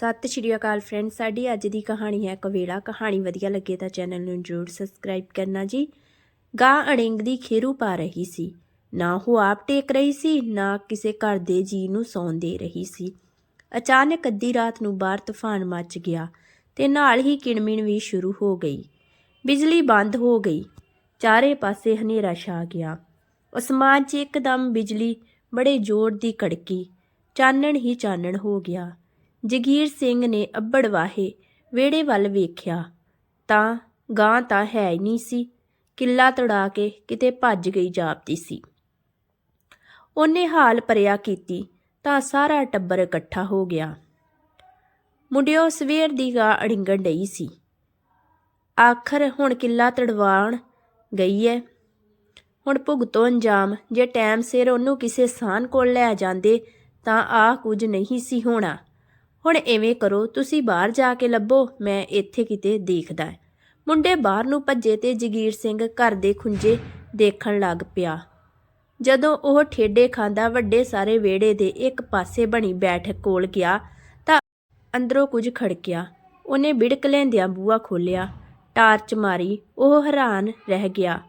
ਸਤਿ ਸ਼੍ਰੀ ਅਕਾਲ ਫਰੈਂਡ ਸਾਡੀ ਅੱਜ ਦੀ ਕਹਾਣੀ ਹੈ ਕਵੇਲਾ। ਕਹਾਣੀ ਵਧੀਆ ਲੱਗੇ ਤਾਂ ਚੈਨਲ ਨੂੰ ਜਰੂਰ ਸਬਸਕ੍ਰਾਈਬ ਕਰਨਾ ਜੀ। ਗਾਂ ਅੜਿੰਗ ਦੀ ਖੇਰੂ ਪਾ ਰਹੀ ਸੀ। ਨਾ ਉਹ ਆਪ ਟੇਕ ਰਹੀ ਸੀ, ਨਾ ਕਿਸੇ ਘਰ ਦੇ ਜੀ ਨੂੰ ਸੌਣ ਦੇ ਰਹੀ ਸੀ। ਅਚਾਨਕ ਅੱਧੀ ਰਾਤ ਨੂੰ ਬਾਹਰ ਤੂਫਾਨ ਮੱਚ ਗਿਆ ਤੇ ਨਾਲ ਹੀ ਕਿਣਮਿਣ ਵੀ ਸ਼ੁਰੂ ਹੋ ਗਈ। ਬਿਜਲੀ ਬੰਦ ਹੋ ਗਈ। ਚਾਰੇ ਪਾਸੇ ਹਨੇਰਾ ਛਾ ਗਿਆ। ਅਸਮਾਨ 'ਚ ਇੱਕਦਮ ਬਿਜਲੀ ਬੜੇ ਜ਼ੋਰ ਦੀ ਕੜਕੀ। ਚਾਨਣ ਹੀ ਚਾਨਣ ਹੋ ਗਿਆ। ਜਗੀਰ ਸਿੰਘ ਨੇ ਅੱਬੜ ਵਾਹੇ ਵਿਹੜੇ ਵੱਲ ਵੇਖਿਆ। ਤਾਂ ਗਾਂ ਤਾਂ ਹੈ ਹੀ ਨਹੀਂ ਸੀ। ਕਿੱਲਾ ਤੜਾ ਕੇ ਕਿਤੇ ਭੱਜ ਗਈ ਜਾਪਦੀ ਸੀ। ਉਹਨੇ ਹਾਲ ਪਰਿਆ ਕੀਤੀ ਤਾਂ ਸਾਰਾ ਟੱਬਰ ਇਕੱਠਾ ਹੋ ਗਿਆ। ਮੁੰਡਿਓ ਸਵੇਰ ਦੀ ਗਾਂ ਅੜਿੰਗਣ ਡਈ ਸੀ। ਆਖਰ ਹੁਣ ਕਿੱਲਾ ਤੜਵਾਉਣ ਗਈ ਐ। ਹੁਣ ਭੁਗਤੋ ਅੰਜਾਮ, ਜੇ ਟਾਈਮ ਸਿਰ ਉਹਨੂੰ ਕਿਸੇ ਸਾਨ ਕੋਲ ਲੈ ਜਾਂਦੇ ਤਾਂ ਆ ਕੁਝ ਨਹੀਂ ਸੀ ਹੋਣਾ। ਹੁਣ ਐਵੇਂ ਕਰੋ, ਤੁਸੀਂ ਬਾਹਰ ਜਾ ਕੇ ਲੱਭੋ, ਮੈਂ ਇੱਥੇ ਕਿਤੇ ਦੇਖਦਾ ਮੁੰਡੇ ਬਾਹਰ ਨੂੰ ਭੱਜੇ ਤੇ ਜਗੀਰ ਸਿੰਘ ਘਰ ਦੇ ਖੁੰਝੇ ਦੇਖਣ ਲੱਗ ਪਿਆ। ਜਦੋਂ ਉਹ ਠੇਡੇ ਖਾਂਦਾ ਵੱਡੇ ਸਾਰੇ ਵਿਹੜੇ ਦੇ ਇੱਕ ਪਾਸੇ ਬਣੀ ਬੈਠਕ ਕੋਲ ਗਿਆ ਤਾਂ ਅੰਦਰੋਂ ਕੁਝ ਖੜਕਿਆ। ਉਹਨੇ ਬਿੜਕ ਲੈਂਦਿਆਂ ਬੂਹਾ ਖੋਲਿਆ ਟਾਰਚ ਮਾਰੀ, ਉਹ ਹੈਰਾਨ ਰਹਿ ਗਿਆ।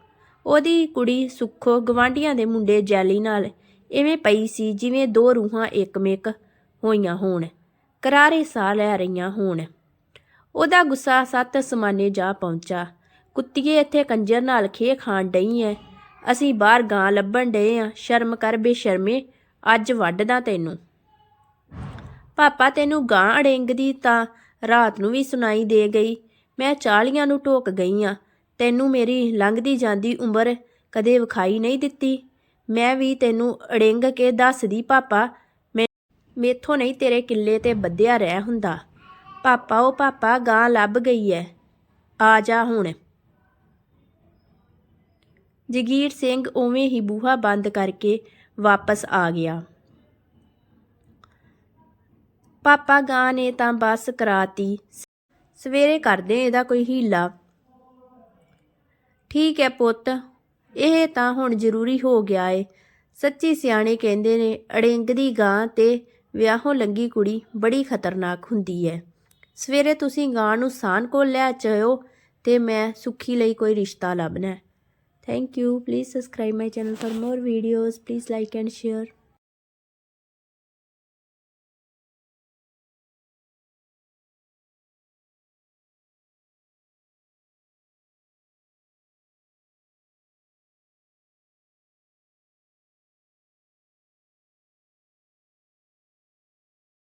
ਉਹਦੀ ਕੁੜੀ ਸੁੱਖੋ ਗਵਾਂਢੀਆਂ ਦੇ ਮੁੰਡੇ ਜੈਲੀ ਨਾਲ ਐਵੇਂ ਪਈ ਸੀ ਜਿਵੇਂ ਦੋ ਰੂਹਾਂ ਇੱਕਮਿਕ ਹੋਈਆਂ ਹੋਣ। ਕਰਾਰੇ ਸਾਹ ਲੈ ਰਹੀਆਂ ਹੋਣ। ਉਹਦਾ ਗੁੱਸਾ ਸੱਤ ਅਸਮਾਨੇ ਜਾ ਪਹੁੰਚਾ। ਕੁੱਤੀਏ, ਇੱਥੇ ਕੰਜਰ ਨਾਲ ਖੇ ਖਾਣ ਡਈ ਐ। ਅਸੀਂ ਬਾਹਰ ਗਾਂ ਲੱਭਣ ਡਏ ਆ। ਸ਼ਰਮ ਕਰ ਬੇਸ਼ਰਮੇ, ਅੱਜ ਵੱਢਦਾ ਤੈਨੂੰ। ਪਾਪਾ ਤੈਨੂੰ ਗਾਂ ਅੜਿੰਗਦੀ ਤਾਂ ਰਾਤ ਨੂੰ ਵੀ ਸੁਣਾਈ ਦੇ ਗਈ। ਮੈਂ ਚਾਲੀਆਂ ਨੂੰ ਟੋਕ ਗਈ ਆ। ਤੈਨੂੰ ਮੇਰੀ ਲੰਘਦੀ ਜਾਂਦੀ ਉਮਰ ਕਦੇ ਵਿਖਾਈ ਨਹੀਂ ਦਿੱਤੀ। ਮੈਂ ਵੀ ਤੈਨੂੰ ਅੜਿੰਗ ਕੇ ਦੱਸਦੀ, ਪਾਪਾ। ਮੇਥੋਂ ਨਹੀਂ ਤੇਰੇ ਕਿੱਲੇ ਤੇ ਬੱਧਿਆ ਰਹਿ ਹੁੰਦਾ। ਪਾਪਾ, ਉਹ ਪਾਪਾ, ਗਾਂ ਲੱਭ ਗਈ ਐ। ਆ ਜਾ ਹੁਣ। ਜਗੀਰ ਸਿੰਘ ਉਵੇਂ ਹੀ ਬੂਹਾ ਬੰਦ ਕਰਕੇ ਵਾਪਸ ਆ ਗਿਆ। ਪਾਪਾ, ਗਾਂ ਨੇ ਤਾਂ ਬਸ ਕਰਾਤੀ। ਸਵੇਰੇ ਕਰਦੇ ਇਹਦਾ ਕੋਈ ਹੀਲਾ। ਠੀਕ ਹੈ ਪੁੱਤ, ਇਹ ਤਾਂ ਹੁਣ ਜ਼ਰੂਰੀ ਹੋ ਗਿਆ ਏ। ਸੱਚੀ ਸਿਆਣੇ ਕਹਿੰਦੇ ਨੇ, ਅੜਿੰਗ ਦੀ ਗਾਂ ਤੇ ਵਿਆਹੋਂ ਲੰਗੀ ਕੁੜੀ ਬੜੀ ਖਤਰਨਾਕ ਹੁੰਦੀ ਹੈ। ਸਵੇਰੇ ਤੁਸੀਂ ਗਾਂ ਨੂੰ ਸਾਨ ਕੋਲ ਲੈ ਚਾਇਓ ਤੇ ਮੈਂ ਸੁੱਖੀ ਲਈ ਕੋਈ ਰਿਸ਼ਤਾ ਲੱਭਣਾ। Thank you please subscribe my channel for more videos please like and share